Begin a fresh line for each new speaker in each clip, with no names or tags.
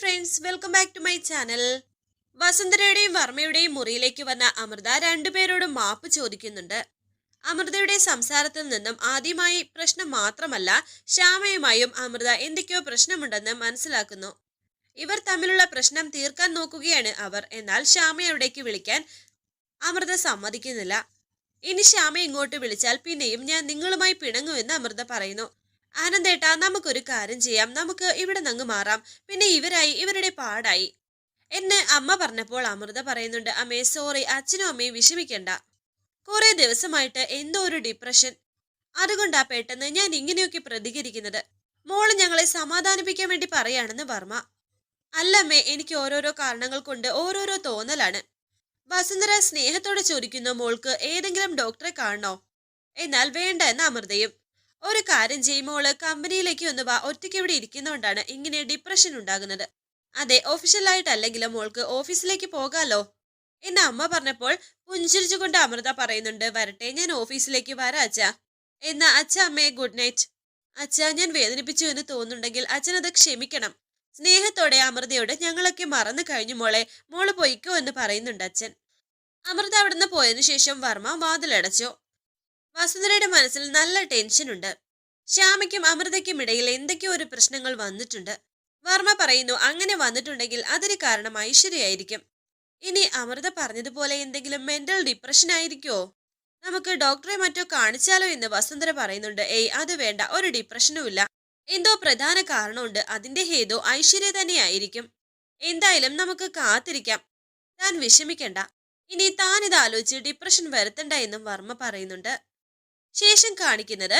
Friends welcome back to my channel വസുന്ധരയുടെയും വർമ്മയുടെയും മുറിയിലേക്ക് വന്ന അമൃത രണ്ടുപേരോടും മാപ്പ് ചോദിക്കുന്നുണ്ട്. അമൃതയുടെ സംസാരത്തിൽ നിന്നും ആദ്യമായി പ്രശ്നം മാത്രമല്ല ശ്യാമയുമായും അമൃത എന്തൊക്കെയോ പ്രശ്നമുണ്ടെന്ന് മനസ്സിലാക്കുന്നു. ഇവർ തമ്മിലുള്ള പ്രശ്നം തീർക്കാൻ നോക്കുകയാണ് അവർ എന്നാൽ ശ്യാമയവിടേക്ക് വിളിക്കാൻ അമൃത സമ്മതിക്കുന്നില്ല. ഇനി ശ്യാമ ഇങ്ങോട്ട് വിളിച്ചാൽ പിന്നെയും ഞാൻ നിങ്ങളുമായി പിണങ്ങുമെന്ന് അമൃത പറയുന്നു. ആനന്ദേട്ടാ നമുക്കൊരു കാര്യം ചെയ്യാം. നമുക്ക് ഇവിടെ നങ്ങ് മാറാം. പിന്നെ ഇവരായി ഇവരുടെ പാടായി. എന്നെ അമ്മ പറഞ്ഞപ്പോൾ അമൃത പറയുന്നുണ്ട് അമ്മേ സോറി അച്ഛനും അമ്മയും വിഷമിക്കണ്ട. കുറെ ദിവസമായിട്ട് എന്തോ ഒരു ഡിപ്രഷൻ അതുകൊണ്ടാ പെട്ടെന്ന് ഞാൻ ഇങ്ങനെയൊക്കെ പ്രതികരിക്കുന്നത്. മോൾ ഞങ്ങളെ സമാധാനിപ്പിക്കാൻ വേണ്ടി പറയാണെന്ന് വർമ്മ. അല്ലമ്മേ എനിക്ക് ഓരോരോ കാരണങ്ങൾ കൊണ്ട് ഓരോരോ തോന്നലാണ്. വസുന്ധര സ്നേഹത്തോടെ ചോദിക്കുന്ന മോൾക്ക് ഏതെങ്കിലും ഡോക്ടറെ കാണണോ? എന്നാൽ വേണ്ട എന്ന അമൃതയും ഒരു കാര്യം ചെയ്യുമ്പോൾ കമ്പനിയിലേക്ക് ഒന്ന് വാ ഒറ്റയ്ക്ക് ഇവിടെ ഇരിക്കുന്നതുകൊണ്ടാണ് ഇങ്ങനെ ഡിപ്രഷൻ ഉണ്ടാകുന്നത്. അതെ ഒഫീഷ്യലായിട്ടല്ലെങ്കിലും മോൾക്ക് ഓഫീസിലേക്ക് പോകാലോ? എന്ന് അമ്മ പറഞ്ഞപ്പോൾ പുഞ്ചിരിച്ചുകൊണ്ട് അമൃത പറയുന്നുണ്ട് വരട്ടെ ഞാൻ ഓഫീസിലേക്ക് വരാം അച്ഛ. എന്ന അച്ഛ അമ്മയെ ഗുഡ് നൈറ്റ് അച്ഛ ഞാൻ വേദനിപ്പിച്ചു എന്ന് തോന്നുന്നുണ്ടെങ്കിൽ അച്ഛനത് ക്ഷമിക്കണം. സ്നേഹത്തോടെ അമൃതയോട് ഞങ്ങളൊക്കെ മറന്നു കഴിഞ്ഞു മോളെ മോൾ പൊയ്ക്കോ എന്ന് പറയുന്നുണ്ട് അച്ഛൻ. അമൃത അവിടുന്ന് പോയതിനു ശേഷം വർമ്മ വാതിലടച്ചു. വസുന്ധരയുടെ മനസ്സിൽ നല്ല ടെൻഷനുണ്ട് ശ്യാമയ്ക്കും അമൃതയ്ക്കും ഇടയിൽ എന്തൊക്കെയോ ഒരു പ്രശ്നങ്ങൾ വന്നിട്ടുണ്ട്. വർമ്മ പറയുന്നു അങ്ങനെ വന്നിട്ടുണ്ടെങ്കിൽ അതിന് കാരണം ഐശ്വര്യയായിരിക്കും ഇനി അമൃത പറഞ്ഞതുപോലെ എന്തെങ്കിലും മെന്റൽ ഡിപ്രഷൻ ആയിരിക്കുമോ നമുക്ക് ഡോക്ടറെ മറ്റോ കാണിച്ചാലോ എന്ന് വസുന്ധര പറയുന്നുണ്ട്. ഏയ് അത് വേണ്ട ഒരു ഡിപ്രഷനുമില്ല എന്തോ പ്രധാന കാരണമുണ്ട്. അതിന്റെ ഹേതു ഐശ്വര്യ തന്നെയായിരിക്കും. എന്തായാലും നമുക്ക് കാത്തിരിക്കാം. താൻ വിഷമിക്കണ്ട. ഇനി താൻ ഇത് ആലോചിച്ച് ഡിപ്രഷൻ വരുത്തണ്ട എന്നും വർമ്മ പറയുന്നുണ്ട്. ശേഷം കാണിക്കുന്നത്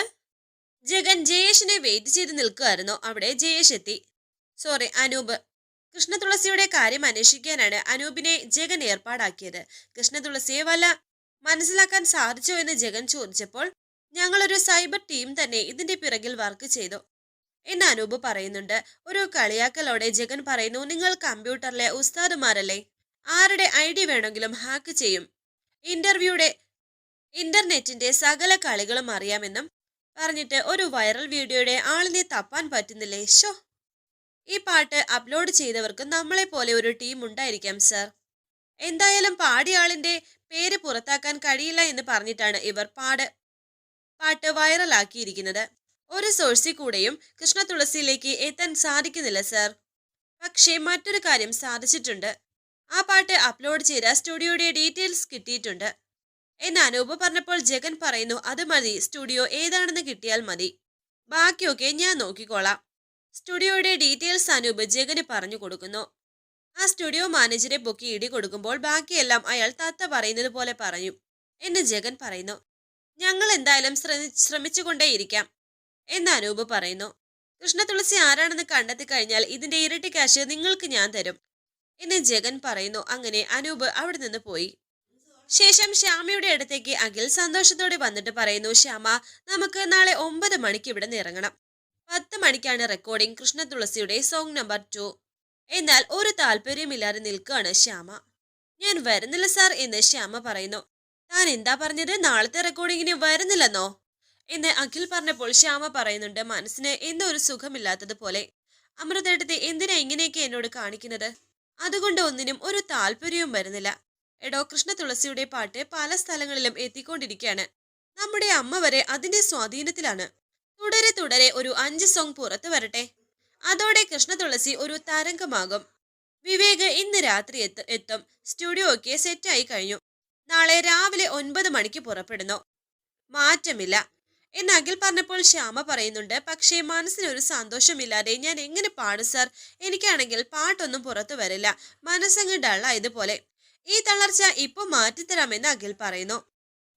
ജഗൻ ജയേഷിനെ വെയിറ്റ് ചെയ്ത് നിൽക്കുമായിരുന്നു അവിടെ ജയേഷ് എത്തി. സോറി അനൂപ്. കൃഷ്ണതുളസിയുടെ കാര്യം അന്വേഷിക്കാനാണ് അനൂപിനെ ജഗൻ ഏർപ്പാടാക്കിയത്. കൃഷ്ണതുളസിയെ വല്ല മനസ്സിലാക്കാൻ സാധിച്ചോ എന്ന് ജഗൻ ചോദിച്ചപ്പോൾ ഞങ്ങളൊരു സൈബർ ടീം തന്നെ ഇതിന്റെ പിറകിൽ വർക്ക് ചെയ്തു എന്ന് അനൂപ് പറയുന്നുണ്ട്. ഒരു കളിയാക്കലോടെ ജഗൻ പറയുന്നു നിങ്ങൾ കമ്പ്യൂട്ടറിലെ ഉസ്താദുമാരല്ലേ? ആരുടെ ഐ ഡി വേണമെങ്കിലും ഹാക്ക് ചെയ്യും. ഇന്റർവ്യൂടെ ഇന്റർനെറ്റിന്റെ സകല കളികളും അറിയാമെന്നും പറഞ്ഞിട്ട് ഒരു വൈറൽ വീഡിയോയുടെ ആളിനെ തപ്പാൻ പറ്റുന്നില്ലേ? ഷോ ഈ പാട്ട് അപ്ലോഡ് ചെയ്തവർക്ക് നമ്മളെ പോലെ ഒരു ടീം ഉണ്ടായിരിക്കാം സർ എന്തായാലും പാടിയാളിന്റെ പേര് പുറത്താക്കാൻ കഴിയില്ല എന്ന് പറഞ്ഞിട്ടാണ് ഇവർ പാട് പാട്ട് വൈറലാക്കിയിരിക്കുന്നത് ഒരു സോഴ്സിൽ കൂടെയും കൃഷ്ണ തുളസിയിലേക്ക് എത്താൻ സാധിക്കുന്നില്ല സർ പക്ഷേ മറ്റൊരു കാര്യം സാധിച്ചിട്ടുണ്ട്. ആ പാട്ട് അപ്ലോഡ് ചെയ്ത സ്റ്റുഡിയോയുടെ ഡീറ്റെയിൽസ് കിട്ടിയിട്ടുണ്ട്. എന്ന് അനൂപ് പറഞ്ഞപ്പോൾ ജഗൻ പറയുന്നു അത് മതി. സ്റ്റുഡിയോ ഏതാണെന്ന് കിട്ടിയാൽ മതി. ബാക്കിയൊക്കെ ഞാൻ നോക്കിക്കോളാം. സ്റ്റുഡിയോയുടെ ഡീറ്റെയിൽസ് അനൂപ് ജഗന് പറഞ്ഞു കൊടുക്കുന്നു. ആ സ്റ്റുഡിയോ മാനേജരെ ബുക്ക് ഇടി കൊടുക്കുമ്പോൾ ബാക്കിയെല്ലാം അയാൾ തത്ത പറയുന്നത് പോലെ പറഞ്ഞു എന്ന് ജഗൻ പറയുന്നു. ഞങ്ങൾ എന്തായാലും ശ്രമി ശ്രമിച്ചുകൊണ്ടേയിരിക്കാം എന്ന് അനൂപ് പറയുന്നു. കൃഷ്ണതുളസി ആരാണെന്ന് കണ്ടെത്തി കഴിഞ്ഞാൽ ഇതിന്റെ ഇരട്ടി കാശ് നിങ്ങൾക്ക് ഞാൻ തരും എന്ന് ജഗൻ പറയുന്നു. അങ്ങനെ അനൂപ് അവിടെ നിന്ന് പോയി. ശേഷം ശ്യാമയുടെ അടുത്തേക്ക് അഖിൽ സന്തോഷത്തോടെ വന്നിട്ട് പറയുന്നു ശ്യാമ നമുക്ക് നാളെ ഒമ്പത് മണിക്ക് ഇവിടെ നിന്ന് ഇറങ്ങണം. പത്ത് മണിക്കാണ് റെക്കോർഡിംഗ് കൃഷ്ണ തുളസിയുടെ സോങ് നമ്പർ ടു എന്നാൽ ഒരു താല്പര്യമില്ലാതെ നിൽക്കുകയാണ് ശ്യാമ. ഞാൻ വരുന്നില്ല സാർ എന്ന് ശ്യാമ പറയുന്നു. താൻ എന്താ പറഞ്ഞത്? നാളത്തെ റെക്കോർഡിങ്ങിന് വരുന്നില്ലെന്നോ? എന്ന് അഖിൽ പറഞ്ഞപ്പോൾ ശ്യാമ പറയുന്നുണ്ട് മനസ്സിന് എന്തോ ഒരു സുഖമില്ലാത്തതുപോലെ അമൃതേട്ടത്തെ എന്തിനാ ഇങ്ങനെയൊക്കെ എന്നോട് കാണിക്കുന്നത്? അതുകൊണ്ട് ഒന്നിനും ഒരു താല്പര്യവും വരുന്നില്ല. എടോ കൃഷ്ണ തുളസിയുടെ പാട്ട് പല സ്ഥലങ്ങളിലും എത്തിക്കൊണ്ടിരിക്കുകയാണ് നമ്മുടെ അമ്മ വരെ അതിന്റെ സ്വാധീനത്തിലാണ്. തുടരെ തുടരെ ഒരു അഞ്ച് സോങ് പുറത്തു വരട്ടെ. അതോടെ കൃഷ്ണ തുളസി ഒരു തരംഗമാകും. വിവേക് ഇന്ന് രാത്രി എത്ത് സ്റ്റുഡിയോ ഒക്കെ സെറ്റായി കഴിഞ്ഞു. നാളെ രാവിലെ ഒൻപത് മണിക്ക് പുറപ്പെടുന്നു. മാറ്റമില്ല. എന്ന് അഖിൽ പറഞ്ഞപ്പോൾ ശ്യാമ പറയുന്നുണ്ട് പക്ഷേ മനസ്സിനൊരു സന്തോഷമില്ലാതെ ഞാൻ എങ്ങനെ പാടും സാർ എനിക്കാണെങ്കിൽ പാട്ടൊന്നും പുറത്തു വരില്ല. മനസ്സങ്ങ് ഡള്ളായതുപോലെ ഈ തളർച്ച ഇപ്പൊ മാറ്റിത്തരാമെന്ന് അഖിൽ പറയുന്നു.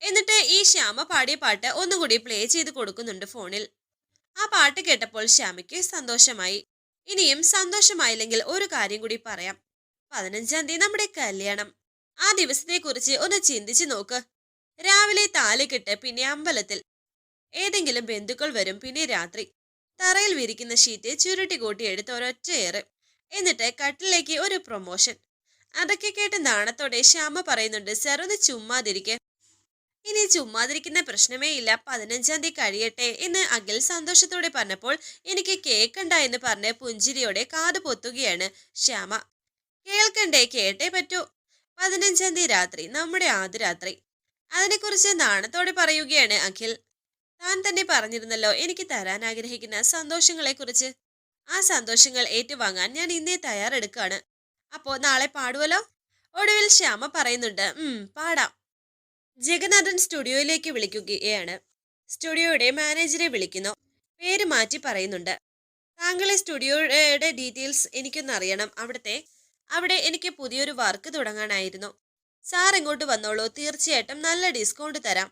എന്നിട്ട് ഈ ശ്യാമ പാടിയ പാട്ട് ഒന്നുകൂടി പ്ലേ ചെയ്ത് കൊടുക്കുന്നുണ്ട് ഫോണിൽ. ആ പാട്ട് കേട്ടപ്പോൾ ശ്യാമയ്ക്ക് സന്തോഷമായി. ഇനിയും സന്തോഷമായില്ലെങ്കിൽ ഒരു കാര്യം കൂടി പറയാം. പതിനഞ്ചാം തീയതി നമ്മുടെ കല്യാണം. ആ ദിവസത്തെ കുറിച്ച് ഒന്ന് ചിന്തിച്ചു നോക്ക്. രാവിലെ താലികെട്ട് പിന്നെ അമ്പലത്തിൽ. ഏതെങ്കിലും ബന്ധുക്കൾ വരും പിന്നെ രാത്രി. തറയിൽ വിരിക്കുന്ന ഷീറ്റ് ചുരുട്ടി കൂട്ടി എടുത്ത് ഒരൊറ്റ എന്നിട്ട് കട്ടിലേക്ക് ഒരു പ്രൊമോഷൻ അതൊക്കെ കേട്ട് നാണത്തോടെ ശ്യാമ പറയുന്നുണ്ട് സാർ ഒന്ന് ചുമ്മാതിരിക്കെ. ഇനി ചുമ്മാതിരിക്കുന്ന പ്രശ്നമേ ഇല്ല. പതിനഞ്ചാം തീയതി കഴിയട്ടെ എന്ന് അഖിൽ സന്തോഷത്തോടെ പറഞ്ഞപ്പോൾ എനിക്ക് കേൾക്കണ്ട എന്ന് പറഞ്ഞ് പുഞ്ചിരിയോടെ കാത് പൊത്തുകയാണ് ശ്യാമ. കേൾക്കണ്ടേ? കേട്ടേ പറ്റൂ. പതിനഞ്ചാം തീയതി രാത്രി നമ്മുടെ ആദ്യ രാത്രി. അതിനെക്കുറിച്ച് നാണത്തോടെ പറയുകയാണ് അഖിൽ. താൻ തന്നെ പറഞ്ഞിരുന്നല്ലോ എനിക്ക് തരാൻ ആഗ്രഹിക്കുന്ന സന്തോഷങ്ങളെക്കുറിച്ച്. ആ സന്തോഷങ്ങൾ ഏറ്റുവാങ്ങാൻ ഞാൻ ഇന്നേ തയ്യാറെടുക്കാണ് അപ്പോ നാളെ പാടുവല്ലോ? ഒടുവിൽ ശ്യാമ പറയുന്നുണ്ട് പാടാം. ജഗന്നാഥൻ സ്റ്റുഡിയോയിലേക്ക് വിളിക്കുകയാണ്. സ്റ്റുഡിയോയുടെ മാനേജറെ വിളിക്കുന്നു. പേര് മാറ്റി പറയുന്നുണ്ട്. താങ്കളെ സ്റ്റുഡിയോയുടെ ഡീറ്റെയിൽസ് എനിക്കൊന്ന് അറിയണം. അവിടുത്തെ അവിടെ എനിക്ക് പുതിയൊരു വർക്ക് തുടങ്ങാനായിരുന്നു. സാർ ഇങ്ങോട്ട് വന്നോളൂ. തീർച്ചയായിട്ടും നല്ല ഡിസ്കൗണ്ട് തരാം.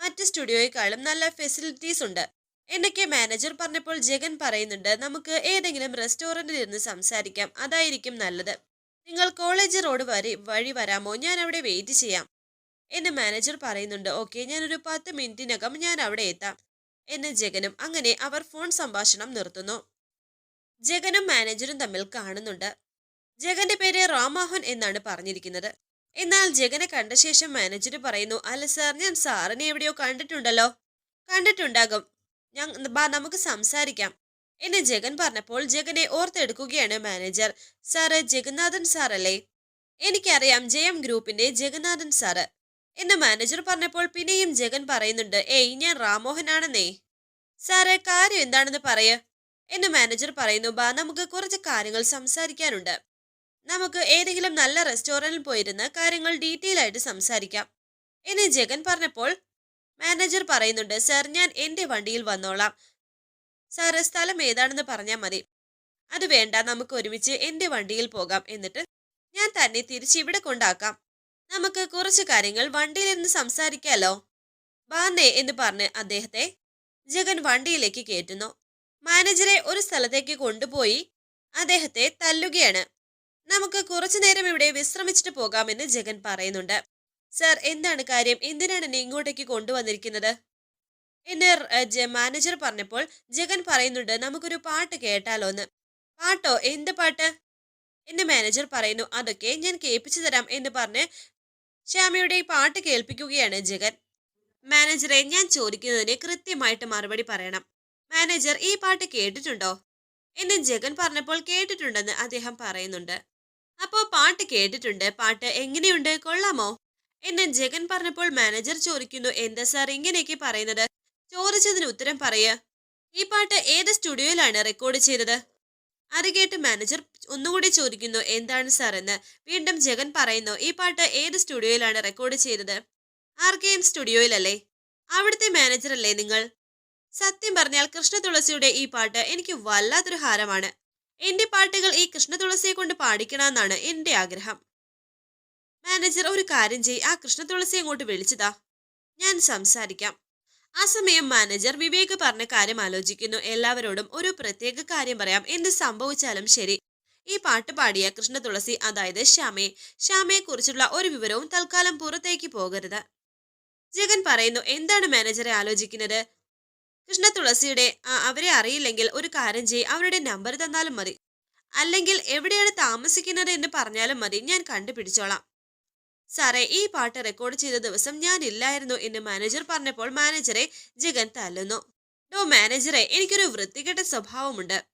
മറ്റ് സ്റ്റുഡിയോയെക്കാളും നല്ല ഫെസിലിറ്റീസ് ഉണ്ട്. എന്നൊക്കെ മാനേജർ പറഞ്ഞപ്പോൾ ജഗൻ പറയുന്നുണ്ട് നമുക്ക് ഏതെങ്കിലും റെസ്റ്റോറന്റിൽ ഇരുന്ന് സംസാരിക്കാം. അതായിരിക്കും നല്ലത്. നിങ്ങൾ കോളേജ് റോഡ് വരെ വഴി വരാമോ? ഞാൻ അവിടെ വെയിറ്റ് ചെയ്യാം. എന്നെ മാനേജർ പറയുന്നുണ്ട് ഓക്കെ ഞാനൊരു പത്ത് മിനിറ്റിനകം ഞാൻ അവിടെ എത്താം. എന്ന് ജഗനും അങ്ങനെ അവർ ഫോൺ സംഭാഷണം നിർത്തുന്നു. ജഗനും മാനേജറും തമ്മിൽ കാണുന്നുണ്ട്. ജഗന്റെ പേര് റാമോഹൻ എന്നാണ് പറഞ്ഞിരിക്കുന്നത്. എന്നാൽ ജഗനെ കണ്ട ശേഷം മാനേജർ പറയുന്നു അല്ല സാർ ഞാൻ സാറിനെ എവിടെയോ കണ്ടിട്ടുണ്ടല്ലോ. കണ്ടിട്ടുണ്ടാകും. ഞാൻ നമുക്ക് സംസാരിക്കാം. എന്ന് ജഗൻ പറഞ്ഞപ്പോൾ ജഗനെ ഓർത്തെടുക്കുകയാണ് മാനേജർ സാറ് ജഗന്നാഥൻ സാറല്ലേ എനിക്കറിയാം ജയം ഗ്രൂപ്പിന്റെ ജഗന്നാഥൻ സാറ് എന്ന് മാനേജർ പറഞ്ഞപ്പോൾ പിന്നെയും ജഗൻ പറയുന്നുണ്ട് ഏയ് ഞാൻ റാമോഹനാണെന്നേ. സാറ് കാര്യം എന്താണെന്ന് പറയ. എന്ന് മാനേജർ പറയുന്നു ബാ നമുക്ക് കുറച്ച് കാര്യങ്ങൾ സംസാരിക്കാനുണ്ട്. നമുക്ക് ഏതെങ്കിലും നല്ല റെസ്റ്റോറന്റിൽ പോയിരുന്ന് കാര്യങ്ങൾ ഡീറ്റെയിൽ ആയിട്ട് സംസാരിക്കാം. എന്ന് ജഗൻ പറഞ്ഞപ്പോൾ മാനേജർ പറയുന്നുണ്ട് സാർ ഞാൻ എന്റെ വണ്ടിയിൽ വന്നോളാം. സാറ് സ്ഥലം ഏതാണെന്ന് പറഞ്ഞാൽ മതി. അത് വേണ്ട നമുക്ക് ഒരുമിച്ച് എന്റെ വണ്ടിയിൽ പോകാം എന്നിട്ട് ഞാൻ തന്നെ തിരിച്ച് ഇവിടെ കൊണ്ടാക്കാം. നമുക്ക് കുറച്ച് കാര്യങ്ങൾ വണ്ടിയിലിരുന്ന് സംസാരിക്കാലോ? ബാന്നേ എന്ന് പറഞ്ഞ് അദ്ദേഹത്തെ ജഗൻ വണ്ടിയിലേക്ക് കയറ്റുന്നു. മാനേജറെ ഒരു സ്ഥലത്തേക്ക് കൊണ്ടുപോയി അദ്ദേഹത്തെ തല്ലുകയാണ്. നമുക്ക് കുറച്ചു നേരം ഇവിടെ വിശ്രമിച്ചിട്ട് പോകാമെന്ന് ജഗൻ പറയുന്നുണ്ട്. സർ എന്താണ് കാര്യം? എന്തിനാണ് എന്നെ ഇങ്ങോട്ടേക്ക് കൊണ്ടുവന്നിരിക്കുന്നത്? എന്ന് മാനേജർ പറഞ്ഞപ്പോൾ ജഗൻ പറയുന്നുണ്ട് നമുക്കൊരു പാട്ട് കേട്ടാലോ? എന്ന്. പാട്ടോ? എന്ത് പാട്ട്? എന്റെ മാനേജർ പറയുന്നു അതൊക്കെ ഞാൻ കേൾപ്പിച്ചു തരാം എന്ന് പറഞ്ഞ് ശ്യാമയുടെ പാട്ട് കേൾപ്പിക്കുകയാണ് ജഗൻ. മാനേജറെ ഞാൻ ചോദിക്കുന്നതിന് കൃത്യമായിട്ട് മറുപടി പറയണം. മാനേജർ ഈ പാട്ട് കേട്ടിട്ടുണ്ടോ? എന്ന് ജഗൻ പറഞ്ഞപ്പോൾ കേട്ടിട്ടുണ്ടെന്ന് അദ്ദേഹം പറയുന്നുണ്ട്. അപ്പോൾ പാട്ട് കേട്ടിട്ടുണ്ട്. പാട്ട് എങ്ങനെയുണ്ട്? കൊള്ളാമോ? എന്ന് ജഗൻ പറഞ്ഞപ്പോൾ മാനേജർ ചോദിക്കുന്നു എന്താ സാർ ഇങ്ങനെയൊക്കെ പറയുന്നത്? ചോദിച്ചതിന് ഉത്തരം പറയുക. ഈ പാട്ട് ഏത് സ്റ്റുഡിയോയിലാണ് റെക്കോർഡ് ചെയ്തത്? അത് കേട്ട് മാനേജർ ഒന്നുകൂടി ചോദിക്കുന്നു എന്താണ് സാർ എന്ന്? വീണ്ടും ജഗൻ പറയുന്നു ഈ പാട്ട് ഏത് സ്റ്റുഡിയോയിലാണ് റെക്കോർഡ് ചെയ്തത്? ആർ കെ എം സ്റ്റുഡിയോയിലല്ലേ. അവിടുത്തെ മാനേജർ അല്ലേ നിങ്ങൾ? സത്യം പറഞ്ഞാൽ കൃഷ്ണ തുളസിയുടെ ഈ പാട്ട് എനിക്ക് വല്ലാത്തൊരു ഹാരമാണ്. എന്റെ പാട്ടുകൾ ഈ കൃഷ്ണ തുളസിയെ കൊണ്ട് പാടിക്കണമെന്നാണ് എന്റെ ആഗ്രഹം. മാനേജർ ഒരു കാര്യം ചെയ് ആ കൃഷ്ണ തുളസി അങ്ങോട്ട് വിളിച്ചതാ ഞാൻ സംസാരിക്കാം. ആ സമയം മാനേജർ വിവേക് പറഞ്ഞ കാര്യം ആലോചിക്കുന്നു. എല്ലാവരോടും ഒരു പ്രത്യേക കാര്യം പറയാം. എന്ത് സംഭവിച്ചാലും ശരി. ഈ പാട്ട് പാടിയ കൃഷ്ണ തുളസി അതായത് ശ്യാമയെ ശ്യാമയെ കുറിച്ചുള്ള ഒരു വിവരവും തൽക്കാലം പുറത്തേക്ക് പോകരുത്. ജഗൻ പറയുന്നു എന്താണ് മാനേജറെ ആലോചിക്കുന്നത്? കൃഷ്ണ തുളസിയുടെ അവരെ അറിയില്ലെങ്കിൽ ഒരു കാര്യം ചെയ് അവരുടെ നമ്പർ തന്നാലും മതി. അല്ലെങ്കിൽ എവിടെയാണ് താമസിക്കുന്നത് എന്ന് പറഞ്ഞാലും മതി. ഞാൻ കണ്ടുപിടിച്ചോളാം. സാറേ ഈ പാട്ട് റെക്കോർഡ് ചെയ്ത ദിവസം ഞാനില്ലായിരുന്നു എന്ന് മാനേജർ പറഞ്ഞപ്പോൾ മാനേജറെ ജഗൻ തല്ലുന്നു. ഡോ മാനേജറെ എനിക്കൊരു വൃത്തികെട്ട സ്വഭാവമുണ്ട്.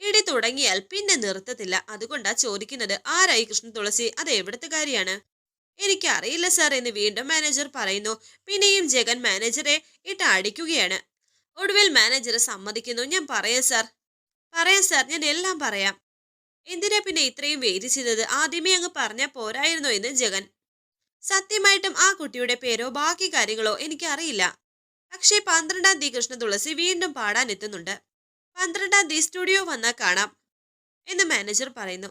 ഇടി തുടങ്ങിയാൽ പിന്നെ നിർത്തത്തില്ല. അതുകൊണ്ടാ ചോദിക്കുന്നത് ആരായി കൃഷ്ണ തുളസി? അത് എവിടുത്തെ കാര്യമാണ് എനിക്കറിയില്ല സാർ എന്ന് വീണ്ടും മാനേജർ പറയുന്നു. പിന്നെയും ജഗൻ മാനേജറെ ഇട്ട് അടിക്കുകയാണ്. ഒടുവിൽ മാനേജർ സമ്മതിക്കുന്നു. ഞാൻ പറയാം സാർ. പറയാം സാർ. ഞാൻ എല്ലാം പറയാം. എന്തിനാ പിന്നെ ഇത്രയും ചെയ്തത്? ആദ്യമേ അങ്ങ് പറഞ്ഞാൽ പോരായിരുന്നോ? എന്ന് ജഗൻ സത്യമായിട്ടും ആ കുട്ടിയുടെ പേരോ ബാക്കി കാര്യങ്ങളോ എനിക്കറിയില്ല. പക്ഷേ പന്ത്രണ്ടാം തീയതി കൃഷ്ണ തുളസി വീണ്ടും പാടാൻ എത്തുന്നുണ്ട് പന്ത്രണ്ടാം തീയതി സ്റ്റുഡിയോ വന്നാൽ കാണാം എന്ന് മാനേജർ പറയുന്നു.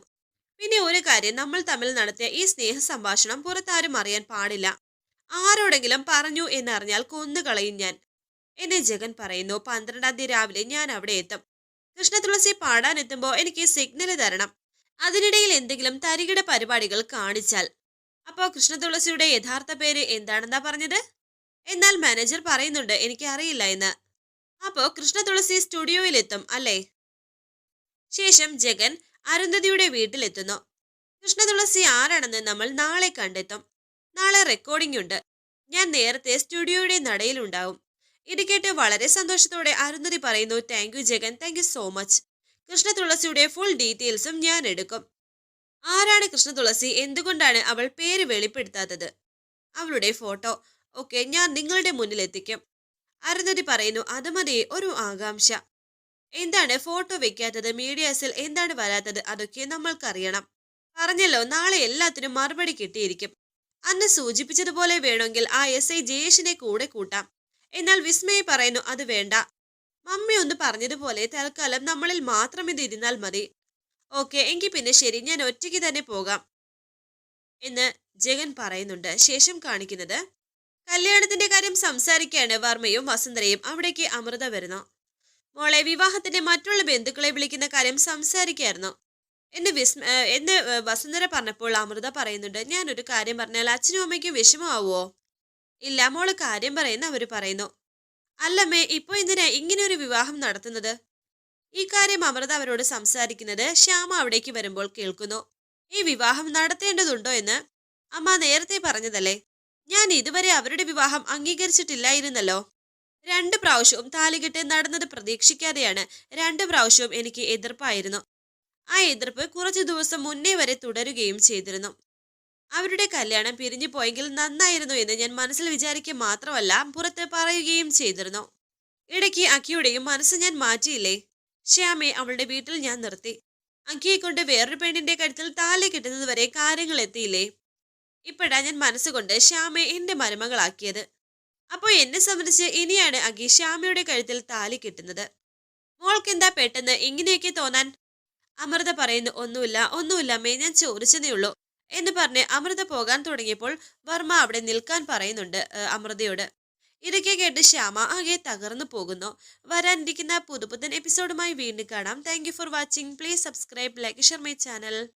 പിന്നെ ഒരു കാര്യം നമ്മൾ തമ്മിൽ നടത്തിയ ഈ സ്നേഹ സംഭാഷണം പുറത്താരും അറിയാൻ പാടില്ല. ആരോടെങ്കിലും പറഞ്ഞു എന്നറിഞ്ഞാൽ കൊന്നുകളയും ഞാൻ എന്നെ ജഗൻ പറയുന്നു. പന്ത്രണ്ടാം തീയതി രാവിലെ ഞാൻ അവിടെ എത്തും. കൃഷ്ണ തുളസി പാടാൻ എത്തുമ്പോൾ എനിക്ക് സിഗ്നൽ തരണം. അതിനിടയിൽ എന്തെങ്കിലും തരികിട പരിപാടികൾ കാണിച്ചാൽ അപ്പോൾ കൃഷ്ണതുളസിയുടെ യഥാർത്ഥ പേര് എന്താണെന്നാ പറഞ്ഞത്? എന്നാൽ മാനേജർ പറയുന്നുണ്ട് എനിക്ക് അറിയില്ല എന്ന്. അപ്പോ കൃഷ്ണതുളസി സ്റ്റുഡിയോയിലെത്തും അല്ലേ? ശേഷം ജഗൻ അരുന്ധതിയുടെ വീട്ടിലെത്തുന്നു. കൃഷ്ണതുളസി ആരാണെന്ന് നമ്മൾ നാളെ കണ്ടെത്തും. നാളെ റെക്കോർഡിംഗ് ഉണ്ട്. ഞാൻ നേരത്തെ സ്റ്റുഡിയോയുടെ നടയിലുണ്ടാവും. ഇത് കേട്ട് വളരെ സന്തോഷത്തോടെ അരുന്ധതി പറയുന്നു thank you Jagan. Thank you so much കൃഷ്ണതുളസിയുടെ full ഡീറ്റെയിൽസും ഞാൻ എടുക്കും. ആരാണ് കൃഷ്ണ തുളസി? എന്തുകൊണ്ടാണ് അവൾ പേര് വെളിപ്പെടുത്താത്തത്? അവളുടെ ഫോട്ടോ. ഓക്കെ ഞാൻ നിങ്ങളുടെ മുന്നിൽ എത്തിക്കും. അരുന്ധതി പറയുന്നു അത് മതി ഒരു ആകാംക്ഷ. എന്താണ് ഫോട്ടോ വെക്കാത്തത്? മീഡിയാസിൽ എന്താണ് വരാത്തത്? അതൊക്കെ നമ്മൾക്കറിയണം. പറഞ്ഞല്ലോ നാളെ എല്ലാത്തിനും മറുപടി കിട്ടിയിരിക്കും. അന്ന് സൂചിപ്പിച്ചതുപോലെ വേണമെങ്കിൽ ആ എസ് ഐ ജയേഷിനെ കൂടെ കൂട്ടാം. എന്നാൽ വിസ്മയെ പറയുന്നു അത് വേണ്ട. മമ്മി ഒന്ന് പറഞ്ഞതുപോലെ തൽക്കാലം നമ്മളിൽ മാത്രം ഇത് ഇരുന്നാൽ മതി. ഓക്കെ എങ്കിൽ പിന്നെ ശരി ഞാൻ ഒറ്റയ്ക്ക് തന്നെ പോകാം എന്ന് ജഗൻ പറയുന്നുണ്ട്. ശേഷം കാണിക്കുന്നത് കല്യാണത്തിന്റെ കാര്യം സംസാരിക്കുകയാണ് വർമ്മയും വസുന്ധരയും. അവിടേക്ക് അമൃത വരുന്നു. മോളെ വിവാഹത്തിന്റെ മറ്റുള്ള ബന്ധുക്കളെ വിളിക്കുന്ന കാര്യം സംസാരിക്കായിരുന്നു എന്ന് വിസ്മ എന്ന് വസുന്ധര പറഞ്ഞപ്പോൾ അമൃത പറയുന്നുണ്ട്. ഞാനൊരു കാര്യം പറഞ്ഞാൽ അച്ഛനും അമ്മയ്ക്കും വിഷമമാവോ ഇല്ല മോൾ കാര്യം പറയുന്ന അവർ പറയുന്നു. അല്ലമ്മേ ഇപ്പോൾ എന്തിനാ ഇങ്ങനെ ഒരു വിവാഹം നടത്തുന്നത്? ഈ കാര്യം അമൃത അവരോട് സംസാരിക്കുന്നത് ശ്യാമ അവിടേക്ക് വരുമ്പോൾ കേൾക്കുന്നു. ഈ വിവാഹം നടത്തേണ്ടതുണ്ടോ എന്ന്? അമ്മ നേരത്തെ പറഞ്ഞതല്ലേ. ഞാൻ ഇതുവരെ അവരുടെ വിവാഹം അംഗീകരിച്ചിട്ടില്ലായിരുന്നല്ലോ. രണ്ട് പ്രാവശ്യവും താലികെട്ട് നടന്നത് പ്രതീക്ഷിക്കാതെയാണ് രണ്ട് പ്രാവശ്യവും എനിക്ക് എതിർപ്പായിരുന്നു. ആ എതിർപ്പ് കുറച്ചു ദിവസം മുന്നേ വരെ തുടരുകയും ചെയ്തിരുന്നു. അവരുടെ കല്യാണം പിരിഞ്ഞു പോയെങ്കിൽ നന്നായിരുന്നു എന്ന് ഞാൻ മനസ്സിൽ വിചാരിക്കുക മാത്രമല്ല പുറത്ത് പറയുകയും ചെയ്തിരുന്നു. ഇടയ്ക്ക് അക്കിയുടെയും മനസ്സ് ഞാൻ മാറ്റിയില്ലേ? ശ്യാമയെ അവളുടെ വീട്ടിൽ ഞാൻ നിർത്തി. അങ്കിയെ കൊണ്ട് വേറൊരു പെണ്ണിന്റെ കഴുത്തിൽ താലി കിട്ടുന്നത് വരെ കാര്യങ്ങൾ എത്തിയില്ലേ? ഇപ്പോഴാ ഞാൻ മനസ്സുകൊണ്ട് ശ്യാമയെ എന്റെ മരുമകളാക്കിയത്. അപ്പോൾ എന്നെ സംബന്ധിച്ച് ഇനിയാണ് അങ്കി ശ്യാമയുടെ കഴുത്തിൽ താലി കിട്ടുന്നത്. മോൾക്കെന്താ പെട്ടെന്ന് ഇങ്ങനെയൊക്കെ തോന്നാൻ? അമൃത പറയുന്നു ഒന്നുമില്ല ഒന്നുമില്ല അമ്മേ ഞാൻ ചോദിച്ചതേ ഉള്ളൂ എന്ന് പറഞ്ഞ് അമൃത പോകാൻ തുടങ്ങിയപ്പോൾ വർമ്മ അവിടെ നിൽക്കാൻ പറയുന്നുണ്ട് അമൃതയോട്. ഇതൊക്കെ കേട്ട് ശ്യാമ ആകെ തകർന്നു പോകുന്നു. വരാനിരിക്കുന്ന പുതുപുത്തൻ എപ്പിസോഡുമായി വീണ്ടും കാണാം. Thank for watching please subscribe like share my channel